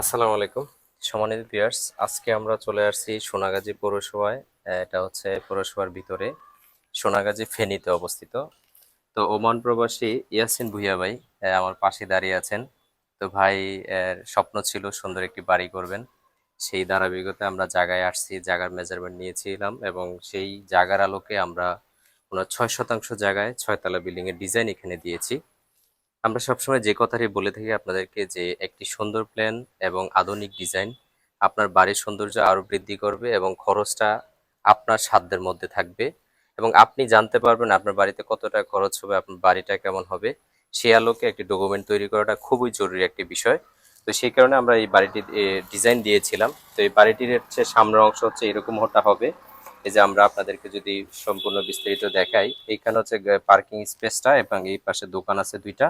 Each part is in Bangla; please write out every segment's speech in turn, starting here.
আসসালামু আলাইকুম। সম্মানিত ভিউয়ার্স, আজকে আমরা চলে আসছি সোনাগাজী পৌরসভায়। এটা হচ্ছে পৌরসভার ভিতরে, সোনাগাজী ফেনীতে অবস্থিত। তো ওমান প্রবাসী ইয়াসিন ভুইয়া ভাই আমার পাশে দাঁড়িয়ে আছেন। তো ভাই স্বপ্ন ছিল সুন্দর একটি বাড়ি করবেন। সেই ধারাবাহিকতায় আমরা জায়গায় আসছি, জায়গার মেজারমেন্ট নিয়েছিলাম এবং সেই জায়গার আলোকে আমরা ওনার ছয় শতাংশ জায়গায় ছয়তলা বিল্ডিং এর ডিজাইন এখানে দিয়েছি। আমরা সবসময় যে কথাটি বলে থাকি আপনাদেরকে যে একটি সুন্দর প্ল্যান এবং আধুনিক ডিজাইন আপনার বাড়ির সৌন্দর্য আরও বৃদ্ধি করবে এবং খরচটা আপনার সাধ্যের মধ্যে থাকবে। এবং আপনি জানতে পারবেন আপনার বাড়িতে কত টাকা খরচ হবে, আপনার বাড়িটা কেমন হবে। সে আলোকে একটি ডকুমেন্ট তৈরি করাটা খুবই জরুরি একটি বিষয়। তো সেই কারণে আমরা এই বাড়িটির ডিজাইন দিয়েছিলাম। তো এই বাড়িটির হচ্ছে সামনের অংশ হচ্ছে এরকম হটা হবে। এই যে আমরা আপনাদেরকে যদি সম্পূর্ণ বিস্তারিত দেখাই, এইখানে হচ্ছে পার্কিং স্পেসটা এবং এই পাশে দোকান আছে দুইটা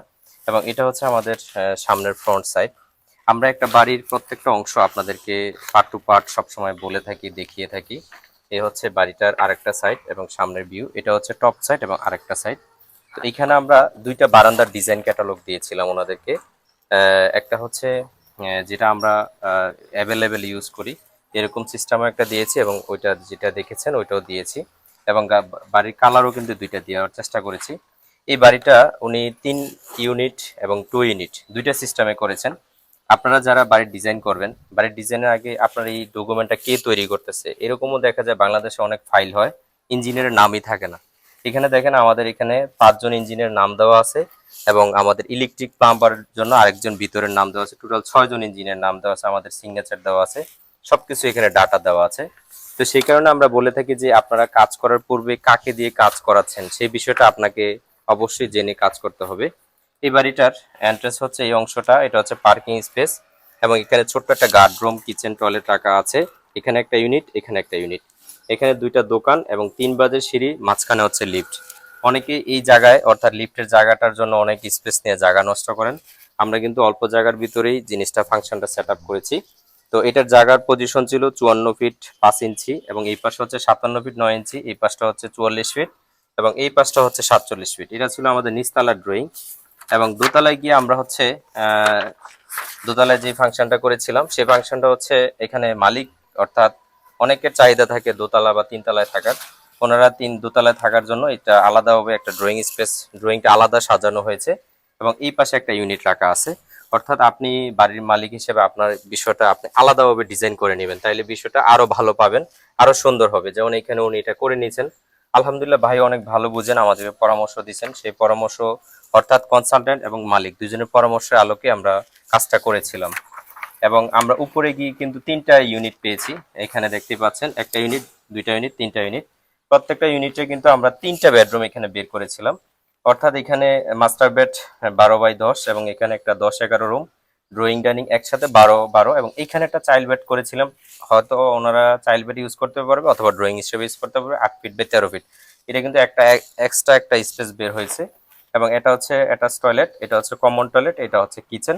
এবং এটা হচ্ছে আমাদের সামনের ফ্রন্ট সাইড আমরা একটা বাড়ির প্রত্যেকটা অংশ আপনাদেরকে পার্ট টু পার্ট সবসময় বলে থাকি, দেখিয়ে থাকি। এ হচ্ছে বাড়িটার আরেকটা সাইড এবং সামনের ভিউ এটা হচ্ছে টপ সাইড এবং আরেকটা সাইড তো এইখানে আমরা দুইটা বারান্দার ডিজাইন ক্যাটালগ দিয়েছিলাম ওনাদেরকে। একটা হচ্ছে যেটা আমরা অ্যাভেলেবেল ইউজ করি। এরকম সিস্টেমও একটা দিয়েছি এবং ওইটা যেটা দেখেছেন ওইটাও দিয়েছি এবং বাড়ির কালারও কিন্তু দুইটা দেওয়ার চেষ্টা করেছি। এই বাড়িটা উনি তিন ইউনিট এবং টু ইউনিট দুইটা সিস্টেমে করেছেন। আপনারা যারা বাড়ির ডিজাইন করবেন, বাড়ির ডিজাইনের আগে আপনার এই ডকুমেন্টটা কে তৈরি করতেছে, এরকমও দেখা যায় বাংলাদেশে অনেক ফাইল হয় ইঞ্জিনিয়ারের নামই থাকে না। এখানে দেখেন আমাদের এখানে পাঁচজন ইঞ্জিনিয়ার নাম দেওয়া আছে এবং আমাদের ইলেকট্রিক প্লাম্বার জন্য আরেকজন ভিতরের নাম দেওয়া আছে। টোটাল ছয়জন ইঞ্জিনিয়ার নাম দেওয়া আছে, আমাদের সিগনেচার দেওয়া আছে। সবকিছু এখানে ডাটা দেওয়া আছে। তো সেই কারণে আমরা বলে থাকি যে আপনারা কাজ করার পূর্বে কাকে দিয়ে কাজ করাচ্ছেন সেই বিষয়টা আপনাকে অবশ্যই জেনে কাজ করতে হবে। এই বাড়িটার এন্ট্রেন্স হচ্ছে এই অংশটা, এটা হচ্ছে পার্কিং স্পেস এবং এখানে ছোট্ট একটা গার্ড রুম কিচেন টয়লেট রাখা আছে। এখানে একটা ইউনিট এখানে একটা ইউনিট এখানে দুইটা দোকান এবং তিন বাজের সিঁড়ি, মাঝখানে হচ্ছে লিফট অনেকে এই জায়গায়, অর্থাৎ লিফটের জায়গাটার জন্য অনেক স্পেস নিয়ে জায়গা নষ্ট করেন। আমরা কিন্তু অল্প জায়গার ভিতরেই জিনিসটা ফাংশনটা সেট করেছি। তো এটার জায়গার পজিশন ছিল চুয়ান্ন ফিট পাঁচ ইঞ্চি এবং এই পাশটা হচ্ছে সাতান্ন ফিট নয় ইঞ্চি, এই পাশটা হচ্ছে চুয়াল্লিশ ফিট এবং এই পাশটা হচ্ছে সাতচল্লিশ ফিট এটা ছিল আমাদের নিচতলার ড্রয়িং এবং দোতলায় গিয়ে আমরা হচ্ছে দোতলায় যে ফাংশনটা করেছিলাম সেই ফাংশনটা হচ্ছে এখানে মালিক অর্থাৎ অনেকের চাহিদা থাকে দোতলা বা তিনতলায় থাকার। ওনারা তিন দোতলায় থাকার জন্য এটা আলাদাভাবে একটা ড্রয়িং স্পেস ড্রয়িংটা আলাদা সাজানো হয়েছে এবং এই পাশে একটা ইউনিট রাখা আছে। অর্থাৎ আপনি বাড়ির মালিক হিসেবে আপনার বিষয়টা আপনি আলাদাভাবে ডিজাইন করে নেবেন, তাইলে বিষয়টা আরও ভালো পাবেন, আরও সুন্দর হবে। যেমন এখানে উনি এটা করে নিয়েছেন। আলহামদুলিল্লাহ ভাই অনেক ভালো বুঝেন আমাদেরকে পরামর্শ দিচ্ছেন সেই পরামর্শ অর্থাৎ কনসালটেন্ট এবং মালিক দুজনের পরামর্শের আলোকে আমরা কাজটা করেছিলাম। এবং আমরা উপরে গিয়ে কিন্তু তিনটা ইউনিট পেয়েছি। এখানে দেখতে পাচ্ছেন, একটা ইউনিট দুইটা ইউনিট তিনটা ইউনিট প্রত্যেকটা ইউনিটে কিন্তু আমরা তিনটা বেডরুম এখানে বের করেছিলাম। অর্থাৎ এখানে মাস্টার বেড বারো বাই দশ এবং এখানে একটা দশ এগারো রুম ড্রয়িং ডাইনিং একসাথে বারো বারো এবং এখানে একটা চাইল্ড বেড করেছিলাম। হয়তো ওনারা চাইল্ড বেড ইউজ করতে পারবে অথবা ড্রয়িং হিসেবে ইউজ করতে পারবে, আট ফিট বা তেরো ফিট এটা কিন্তু একটা এক্সট্রা একটা স্পেস বের হয়েছে এবং এটা হচ্ছে অ্যাটাচ টয়লেট এটা হচ্ছে কমন টয়লেট এটা হচ্ছে কিচেন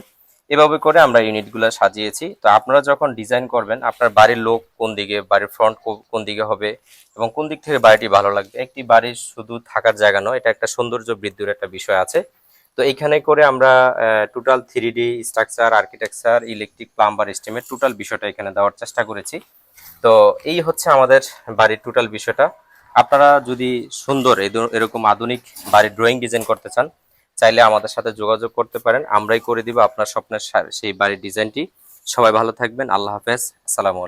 এভাবে করে আমরা ইউনিটগুলো সাজিয়েছি। তো আপনারা যখন ডিজাইন করবেন, আপনার বাড়ির লোক কোন দিকে, বাড়ির ফ্রন্ট কোন দিকে হবে এবং কোন দিক থেকে বাড়িটি ভালো লাগবে? একটি বাড়ির শুধু থাকার জায়গা নয়, এটা একটা সৌন্দর্য বৃদ্ধির একটা বিষয় আছে। তো এখানে করে আমরা total three D structure architecture electric plumber estimate total বিষয়টা এখানে দেওয়ার চেষ্টা করেছি। তো এই হচ্ছে আমাদের বাড়ির টোটাল বিষয়টা। আপনারা যদি সুন্দর এরকম আধুনিক বাড়ির ড্রয়িং ডিজাইন করতে চান চাইলে আমাদের সাথে যোগাযোগ করতে পারেন। আমরাই করে দিব আপনার স্বপ্নের সেই বাড়ির ডিজাইনটি। সবাই ভালো থাকবেন। আল্লাহ হাফেজ। আসসালামু